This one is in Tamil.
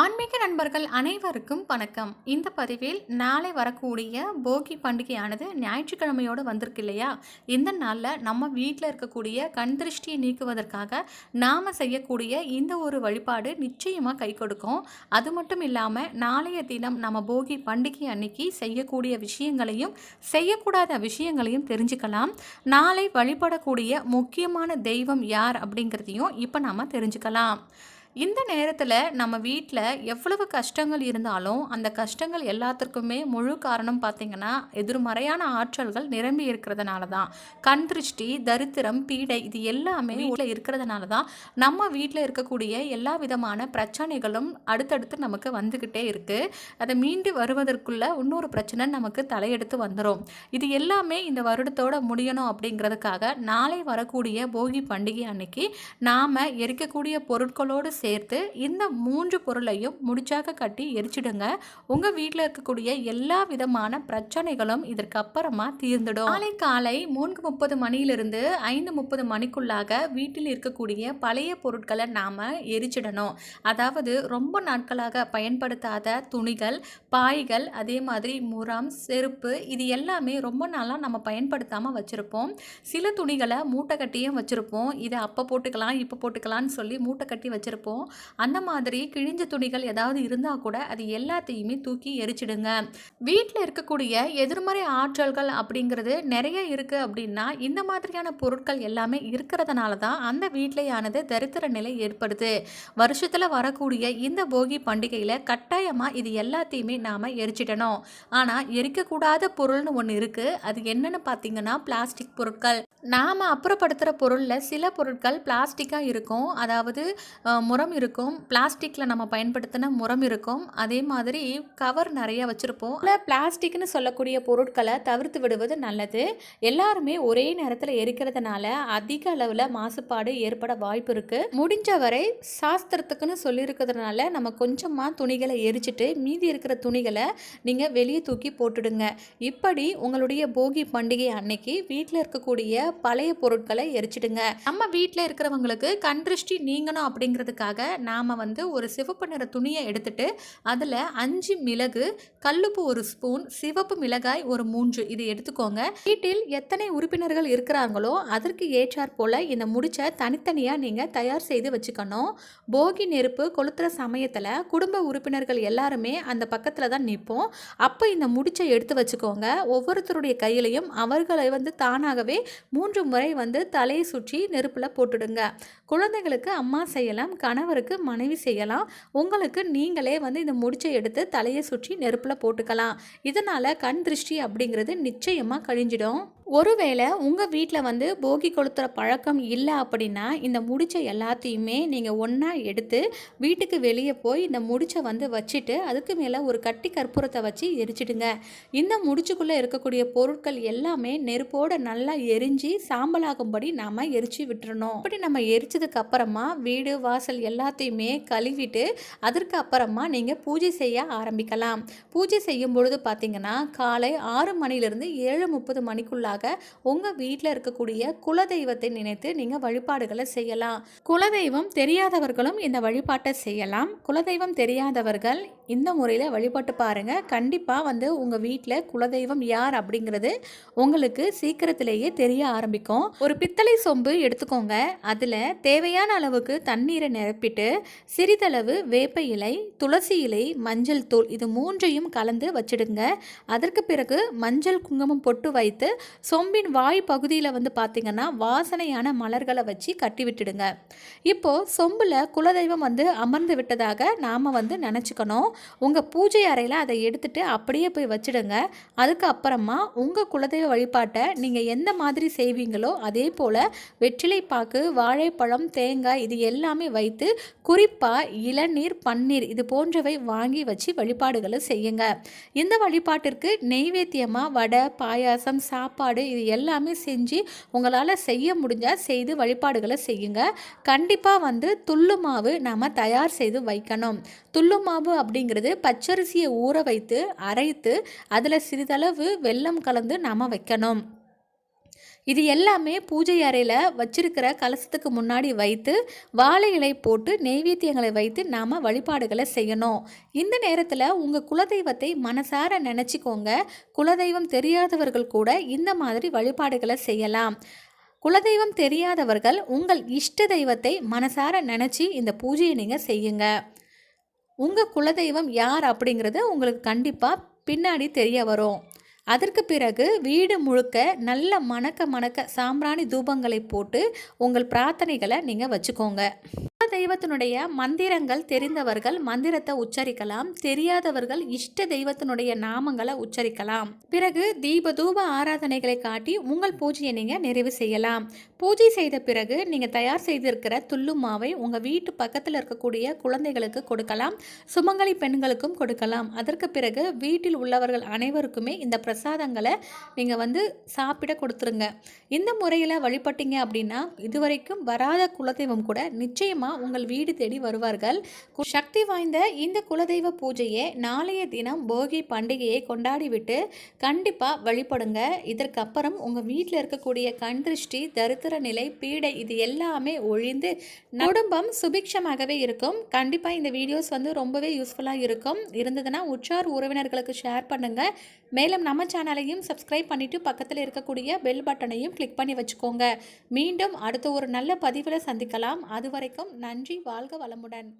ஆன்மீக நண்பர்கள் அனைவருக்கும் வணக்கம். இந்த பதிவில் நாளை வரக்கூடிய போகி பண்டிகையானது ஞாயிற்றுக்கிழமையோடு வந்திருக்கு இல்லையா? இந்த நாளில் நம்ம வீட்டில் இருக்கக்கூடிய கண் திருஷ்டியை நீக்குவதற்காக நாம் செய்யக்கூடிய இந்த ஒரு வழிபாடு நிச்சயமாக கை கொடுக்கும். அது மட்டும் இல்லாமல் நாளைய தினம் நம்ம போகி பண்டிகை அன்னைக்கு செய்யக்கூடிய விஷயங்களையும் செய்யக்கூடாத விஷயங்களையும் தெரிஞ்சுக்கலாம். நாளை வழிபடக்கூடிய முக்கியமான தெய்வம் யார் அப்படிங்கிறதையும் இப்போ நாம் தெரிஞ்சுக்கலாம். இந்த நேரத்தில் நம்ம வீட்டில் எவ்வளவு கஷ்டங்கள் இருந்தாலும் அந்த கஷ்டங்கள் எல்லாத்திற்குமே முழு காரணம் பார்த்திங்கன்னா எதிர்மறையான ஆற்றல்கள் நிரம்பி இருக்கிறதுனால தான். கண் திருஷ்டி தரித்திரம் பீடை இது எல்லாமே வீட்டில் இருக்கிறதுனால தான் நம்ம வீட்டில் இருக்கக்கூடிய எல்லா விதமான பிரச்சனைகளும் அடுத்தடுத்து நமக்கு வந்துக்கிட்டே இருக்குது அதை மீண்டு வருவதற்குள்ள இன்னொரு பிரச்சனை நமக்கு தலையெடுத்து வந்துடும் இது எல்லாமே இந்த வருடத்தோட முடியணும் அப்படிங்கிறதுக்காக நாளை வரக்கூடிய போகி பண்டிகை அன்னைக்கு நாம் எரிக்கக்கூடிய பொருட்களோடு சேர்த்து இந்த மூன்று பொருளையும் முடிச்சாக கட்டி எரிச்சிடுங்க. உங்கள் வீட்டில் இருக்கக்கூடிய எல்லா விதமான பிரச்சனைகளும் இதற்கு அப்புறமா தீர்ந்துடும். நாளை காலை மூன்று முப்பது மணியிலிருந்து ஐந்து முப்பது மணிக்குள்ளாக வீட்டில் இருக்கக்கூடிய பழைய பொருட்களை நாம் எரிச்சிடணும். அதாவது ரொம்ப நாட்களாக பயன்படுத்தாத துணிகள் பாய்கள் அதே மாதிரி முரம் செருப்பு இது எல்லாமே ரொம்ப நாளாக நம்ம பயன்படுத்தாமல் வச்சுருப்போம். சில துணிகளை மூட்டை கட்டியும் வச்சுருப்போம். இதை அப்போ போட்டுக்கலாம் இப்போ போட்டுக்கலாம்னு சொல்லி மூட்டை கட்டி வச்சுருப்போம். அந்த மாதிரி கிழிஞ்ச துணிகள் ஏதாவது இருந்தால் கூட அது எல்லாத்தையுமே தூக்கி எரிச்சிடுங்க. வீட்டில் இருக்கக்கூடிய எதிர்மறை ஆற்றல்கள் அப்படிங்கிறது நிறைய இருக்குது அப்படின்னா இந்த மாதிரியான பொருட்கள் எல்லாமே இருக்கிறதுனால தான் அந்த வீட்டிலேயானது தரித்திர நிலை ஏற்படுது. வருஷத்தில் வரக்கூடிய இந்த போகி பண்டிகையில் கட்டாயமாக இது எல்லாத்தையுமே நாம் எரிச்சிடணும். ஆனால் எரிக்கக்கூடாத பொருள்னு ஒன்று இருக்குது அது என்னென்னு பார்த்தீங்கன்னா பிளாஸ்டிக் பொருட்கள். நாம் அப்புறப்படுத்துகிற பொருளில் சில பொருட்கள் பிளாஸ்டிக்காக இருக்கும். அதாவது முரம் முறம் இருக்கும். பிளாஸ்டிக்கில் நம்ம பயன்படுத்தின முறம் இருக்கும். அதே மாதிரி கவர் நிறைய வச்சுருப்போம். இல்லை பிளாஸ்டிக்னு சொல்லக்கூடிய பொருட்களை தவிர்த்து விடுவது நல்லது. எல்லாருமே ஒரே நேரத்தில் எரிக்கிறதுனால அதிக அளவில் மாசுபாடு ஏற்பட வாய்ப்பு இருக்குது முடிஞ்ச வரை சாஸ்திரத்துக்குன்னு சொல்லியிருக்கிறதுனால நம்ம கொஞ்சமாக துணிகளை எரிச்சிட்டு மீதி இருக்கிற துணிகளை நீங்கள் வெளியே தூக்கி போட்டுடுங்க. இப்படி உங்களுடைய போகி பண்டிகை அன்னைக்கு வீட்டில் இருக்கக்கூடிய பழைய பொருட்களை எரிச்சிடுங்க. நம்ம வீட்டில் இருக்கிறவங்களுக்கு கண் திருஷ்டி நீங்கணும் அப்படிங்கிறதுக்காக நாம் வந்து ஒரு சிவப்பு நிற துணியை எடுத்துட்டு அதில் அஞ்சு மிளகு கல்லுப்பு ஒரு ஸ்பூன் சிவப்பு மிளகாய் ஒரு மூன்று இது எடுத்துக்கோங்க. வீட்டில் எத்தனை உறுப்பினர்கள் இருக்கிறாங்களோ அதற்கு ஏற்றார் போல் இந்த முடிச்சை தனித்தனியாக நீங்கள் தயார் செய்து வச்சுக்கணும். போகி நெருப்பு கொளுத்துற சமயத்தில் குடும்ப உறுப்பினர்கள் எல்லாருமே அந்த பக்கத்தில் தான் நிற்போம் அப்போ இந்த முடிச்சை எடுத்து வச்சுக்கோங்க. ஒவ்வொருத்தருடைய கையிலையும் அவர்களை வந்து தானாகவே மூன்று முறை வந்து தலையை சுற்றி நெருப்பில் போட்டுடுங்க. குழந்தைகளுக்கு அம்மா செய்யலாம் கணவருக்கு மனைவி செய்யலாம். உங்களுக்கு நீங்களே வந்து இந்த முடிச்சை எடுத்து தலையை சுற்றி நெருப்பில் போட்டுக்கலாம். இதனால் கண் திருஷ்டி அப்படிங்கிறது நிச்சயமாக கழிஞ்சிடும். ஒருவேளை உங்கள் வீட்டில் வந்து போகி கொளுத்துற பழக்கம் இல்லை அப்படின்னா இந்த முடிச்ச எல்லாத்தையுமே நீங்கள் ஒன்றா எடுத்து வீட்டுக்கு வெளியே போய் இந்த முடிச்சை வந்து வச்சுட்டு அதுக்கு மேலே ஒரு கட்டி கற்பூரத்தை வச்சு எரிச்சிடுங்க. இந்த முடிச்சுக்குள்ளே இருக்கக்கூடிய பொருட்கள் எல்லாமே நெருப்போட நல்லா எரிஞ்சு சாம்பலாகும்படி நாம் எரிச்சு விட்டுறணும். அப்படி நம்ம எரிச்சதுக்கு அப்புறமா வீடு வாசல் எல்லாத்தையுமே கழுவிட்டு அதற்கு அப்புறமா நீங்கள் பூஜை செய்ய ஆரம்பிக்கலாம். பூஜை செய்யும் பொழுது பார்த்தீங்கன்னா காலை ஆறு மணிலிருந்து ஏழு முப்பது மணிக்குள்ளாக உங்கள் வீட்டில் இருக்கக்கூடிய குலதெய்வத்தை நினைத்து நீங்கள் வழிபாடுகளை செய்யலாம். குலதெய்வம் தெரியாதவர்களும் இந்த வழிபாட்டை செய்யலாம். குலதெய்வம் தெரியாதவர்கள் இந்த முறையில் வழிபட்டு பாருங்கள் கண்டிப்பாக வந்து உங்கள் வீட்டில் குலதெய்வம் யார் அப்படிங்கிறது உங்களுக்கு சீக்கிரத்திலேயே தெரிய ஆரம்பிக்கும். ஒரு பித்தளை சொம்பு எடுத்துக்கோங்க. அதில் தேவையான அளவுக்கு தண்ணீரை நிரப்பிட்டு சிறிதளவு வேப்ப இலை துளசி இலை மஞ்சள் தூள் இது மூன்றையும் கலந்து வச்சிடுங்க. அதற்கு பிறகு மஞ்சள் குங்குமம் பொட்டு வைத்து சொம்பின் வாய் பகுதியில் வந்து பார்த்தீங்கன்னா வாசனையான மலர்களை வச்சு கட்டி விட்டுடுங்க. இப்போது சொம்பில் குலதெய்வம் வந்து அமர்ந்து விட்டதாக நாம் வந்து நினச்சிக்கணும். உங்கள் பூஜை அறையில் அதை எடுத்துகிட்டு அப்படியே போய் வச்சிடுங்க. அதுக்கு அப்புறமா உங்கள் குலதெய்வ வழிபாட்டை நீங்கள் எந்த மாதிரி செய்வீங்களோ அதே போல் வெற்றிலை பாக்கு வாழைப்பழம் தேங்காய் இது எல்லாமே வைத்து குறிப்பாக இளநீர் பன்னீர் இது போன்றவை வாங்கி வச்சு வழிபாடுகளை செய்யுங்க. இந்த வழிபாட்டிற்கு நெய்வேத்தியமாக வடை பாயாசம் சாப்பாடு இது எல்லாமே செஞ்சு உங்களால் செய்ய முடிஞ்சால் செய்து வழிபாடுகளை செய்யுங்க. கண்டிப்பாக வந்து துள்ளு மாவு நாம் தயார் செய்து வைக்கணும். துள்ளு மாவு அப்படிங்கிறது பச்சரிசியை ஊற வைத்து அரைத்து அதில் சிறிதளவு வெல்லம் கலந்து நாம் வைக்கணும். இது எல்லாமே பூஜை அறையில் வச்சிருக்கிற கலசத்துக்கு முன்னாடி வைத்து வாழை இலை போட்டு நெய்வேத்தியங்களை வைத்து நாம் வழிபாடுகளை செய்யணும். இந்த நேரத்தில் உங்கள் குலதெய்வத்தை மனசார நினச்சிக்கோங்க. குலதெய்வம் தெரியாதவர்கள் கூட இந்த மாதிரி வழிபாடுகளை செய்யலாம். குலதெய்வம் தெரியாதவர்கள் உங்கள் இஷ்ட தெய்வத்தை மனசார நினச்சி இந்த பூஜையை நீங்கள் செய்யுங்க. உங்கள் குலதெய்வம் யார் அப்படிங்கிறது உங்களுக்கு கண்டிப்பாக பின்னாடி தெரிய வரும். அதற்கு பிறகு வீடு முழுக்க நல்ல மணக்க மணக்க சாம்பிராணி தூபங்களை போட்டு உங்கள் பிரார்த்தனைகளை நீங்கள் வச்சுக்கோங்க. தெய்வத்தினுடைய மந்திரங்கள் தெரிந்தவர்கள் மந்திரத்தை உச்சரிக்கலாம். தெரியாதவர்கள் இஷ்ட தெய்வத்தினுடைய நாமங்களை உச்சரிக்கலாம். பிறகு தீப தூப ஆராதனைகளை காட்டி உங்கள் பூஜையை நீங்கள் நிறைவு செய்யலாம். பூஜை செய்த பிறகு நீங்கள் தயார் செய்திருக்கிற துள்ளு மாவை உங்கள் வீட்டு பக்கத்தில் இருக்கக்கூடிய குழந்தைகளுக்கு கொடுக்கலாம். சுமங்கலி பெண்களுக்கும் கொடுக்கலாம். அதற்கு பிறகு வீட்டில் உள்ளவர்கள் அனைவருக்குமே இந்த பிரசாதங்களை நீங்கள் வந்து சாப்பிட கொடுத்துருங்க. இந்த முறையில் வழிபட்டீங்க அப்படின்னா இதுவரைக்கும் வராத குலதெய்வம் கூட நிச்சயமாக உங்கள் வீடு தேடி வருவார்கள். சக்தி வாய்ந்த இந்த குலதெய்வ பூஜையை நாளைய தினம் போகி பண்டிகையை கொண்டாடிவிட்டு கண்டிப்பாக வழிபடுங்க. இதற்கப்புறம் உங்கள் வீட்டில் இருக்கக்கூடிய கண் திருஷ்டி தரித்திர நிலை பீடை இது எல்லாமே ஒழிந்து குடும்பம் சுபிக்ஷமாகவே இருக்கும். கண்டிப்பாக இந்த வீடியோஸ் வந்து ரொம்பவே யூஸ்ஃபுல்லாக இருக்கும். இருந்ததுன்னா உற்றார் உறவினர்களுக்கு ஷேர் பண்ணுங்கள் மேலும் நம்ம சேனலையும் சப்ஸ்கிரைப் பண்ணிவிட்டு பக்கத்தில் இருக்கக்கூடிய பெல் பட்டனையும் கிளிக் பண்ணி வச்சுக்கோங்க. மீண்டும் அடுத்த ஒரு நல்ல பதிவில் சந்திக்கலாம். அது வரைக்கும் நன்றி வாழ்க வளமுடன்.